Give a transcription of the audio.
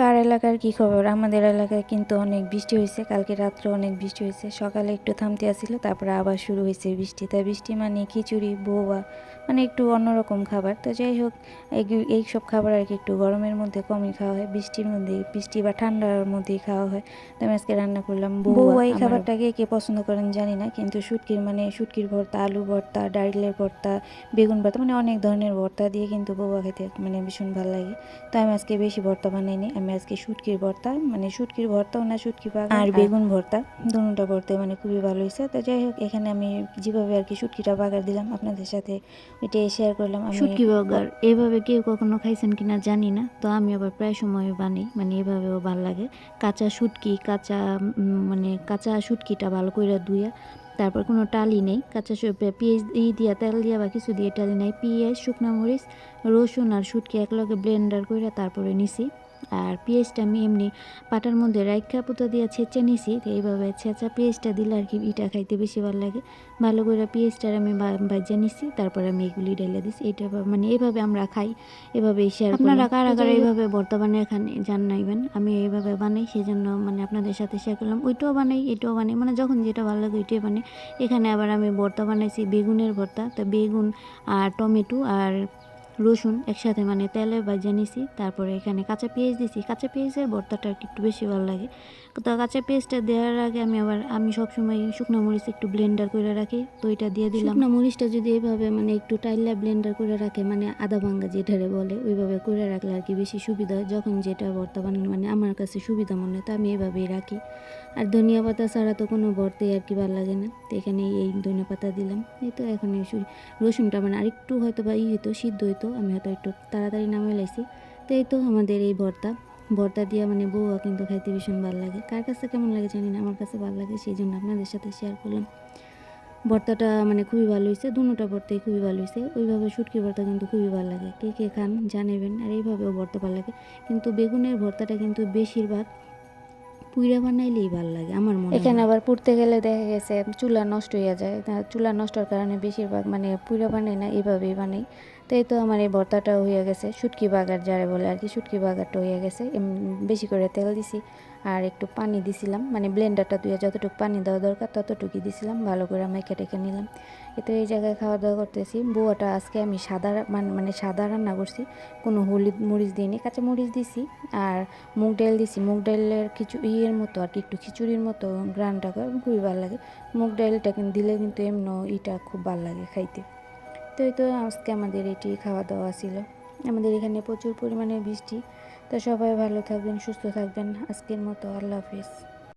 কার এলাকার কি খবর? আমাদের এলাকায় কিন্তু অনেক বৃষ্টি হয়েছে। কালকে রাত্রে অনেক বৃষ্টি হয়েছে। সকালে একটু থামতে আসছিল তারপরে আবার শুরু হয়েছে বৃষ্টি। তাই বৃষ্টি মানে খিচুড়ি বৌয়া মানে একটু অন্যরকম খাবার। তো যাই হোক এই- সব খাবার আর কি একটু গরমের মধ্যে কমই খাওয়া হয়। বৃষ্টির মধ্যে বৃষ্টি বা ঠান্ডার মধ্যেই খাওয়া হয়। তো আমি আজকে রান্না করলাম বৌয়া এই খাবারটাকে কে পছন্দ করেন জানি না কিন্তু শুটকির মানে শুটকির ভর্তা আলু ভর্তা ডাইলের ভর্তা বেগুন ভর্তা মানে অনেক ধরনের ভর্তা দিয়ে কিন্তু বৌয়া খেতে মানে ভীষণ ভালো লাগে। তো আমি আজকে বেশি ভর্তা বানাইনি আমি আজকে শুটকির ভর্তা মানে শুটকির ভর্তাও না শুটকি বাগান আর বেগুন ভর্তা। দুটোটা ভর্তা মানে খুবই ভালো হয়েছে। তো যাই হোক এখানে আমি যেভাবে আর কি শুটকিটা বাগার দিলাম আপনাদের সাথে এটাই শেয়ার করলাম। শুটকি বার্গার এভাবে কেউ কখনো খাইছেন কিনা জানি না তো আমি আবার প্রায় সময় বানাই মানে এভাবেও ভালো লাগে। কাঁচা শুটকি কাঁচা মানে কাঁচা শুটকিটা ভালো করে ধুইয়া তারপর কোনো টালি নেই কাঁচা পেঁয়াজ ই দিয়া তেল দিয়া বা কিছু দিয়ে টালি নেই পেঁয়াজ শুকনো মরিচ রসুন আর শুটকি একলগে ব্লেন্ডার করে তারপরে নিছি। আর পেঁয়াজটা আমি এমনি পাটার মধ্যে রাইখা পুতো দিয়ে ছেঁচে নিছি। তো এইভাবে ছেঁচা পেঁয়াজটা দিলে আর কি ইটা খাইতে বেশি ভালো লাগে। ভালো করে পেঁয়াজটার আমি ভাজা নিছি তারপরে আমি এগুলি ঢেলে দিছি। এটা মানে এইভাবে আমরা খাই এভাবে শেয়ার আপনারা কারা। কারা এইভাবে বর্তমানে এখানে জানাইবেন আমি এইভাবে বানাই সেই জন্য মানে আপনাদের সাথে শেয়ার করলাম। ওইটাও বানাই এটাও বানাই মানে যখন যেটা ভালো লাগে ওইটাই বানাই। এখানে আবার আমি ভর্তা বানাইছি বেগুনের ভর্তা। তো বেগুন আর টমেটো আর রসুন একসাথে মানে তেলে ভাজা নিছি, তারপরে এখানে কাঁচা পেঁয়াজ দিছি। কাঁচা পেঁয়াজের ভর্তাটা একটু বেশি ভালো লাগে। তো কাঁচা পেঁয়াজটা দেওয়ার আগে আমি আবার, আমি সবসময় শুকনো মরিচ একটু ব্লেন্ডার করে রাখি, তো এটা দিয়ে দিলাম। শুকনো মরিচটা যদি এইভাবে মানে একটু টাইলা ব্লেন্ডার করে রাখে মানে আদা ভাঙ্গা যেটারে বলে, ওইভাবে করে রাখলে আর কি বেশি সুবিধা হয়। যখন যেটা ভর্তা বানানো মানে আমার কাছে সুবিধা মনে হয়, তো আমি এইভাবেই রাখি। আর ধনিয়া পাতা ছাড়া তো কোনো ভর্তাই আর কি ভালো লাগে না। তো এখানে এই ধনিয়া পাতা দিলাম। এই তো এখন রসুনটা মানে আরেকটু হয়তো বা ই হতো সিদ্ধ হইতো। আমি হয়তো একটু তাড়াতাড়ি নামে লাইছি তো এই তো আমাদের এই ভর্তা। ভর্তা দিয়ে মানে বউয়া কিন্তু খাইতে ভীষণ ভালো লাগে। কার কাছে কেমন লাগে জানি না, আমার কাছে ভালো লাগে, সেই জন্য আপনাদের সাথে শেয়ার করলাম। ভর্তাটা মানে খুবই ভালো হয়েছে দুটোটা ভর্তাই খুবই ভালো হয়েছে ওইভাবে শুটকি ভর্তা কিন্তু খুবই ভালো লাগে। কে কে খান জানাবেন, আর এইভাবেও ভর্তা ভালো লাগে। কিন্তু বেগুনের ভর্তাটা কিন্তু বেশিরভাগ পুইরা বানাইলেই ভালো লাগে, আমার মনে এখানে আবার পুড়তে গেলে দেখা গেছে, চুলা নষ্ট হয়ে যায়। চুলা নষ্টর কারণে বেশিরভাগ মানে পুরা বানাই না, এইভাবেই বানাই। তো এই তো আমার এই ভর্তাটা হয়ে গেছে। শুটকি বাগার যারে বলে আর কি, শুটকি বাগারটা হয়ে গেছে। বেশি করে তেল দিছি আর একটু পানি দিছিলাম। মানে ব্লেন্ডারটা ধুয়ে যতটুকু পানি দেওয়া দরকার ততটুকুই দিছিলাম, ভালো করে মেখে টেকে নিলাম। এতো এই জায়গায় খাওয়া দাওয়া করতেছি। বুয়াটা আজকে আমি সাদা মানে সাদা রান্না করছি। কোনো হলুদ মরিচ দিইনি, কাঁচা মরিচ দিছি আর মুগ ডাল দিছি। মুগ ডালের কিছু ইয়ের মতো আর কি, একটু খিচুড়ির মতো গ্রানটা খুবই ভালো লাগে। মুগ ডালটা কিন্তু দিলে কিন্তু এমন ইটা খুব ভালো লাগে খাইতে। তো এই তো আজকে আমাদের এটি খাওয়া দাওয়া ছিল। আমাদের এখানে প্রচুর পরিমাণে বৃষ্টি। তো সবাই ভালো থাকবেন, সুস্থ থাকবেন। আজকের মতো আল্লাহ হাফিজ।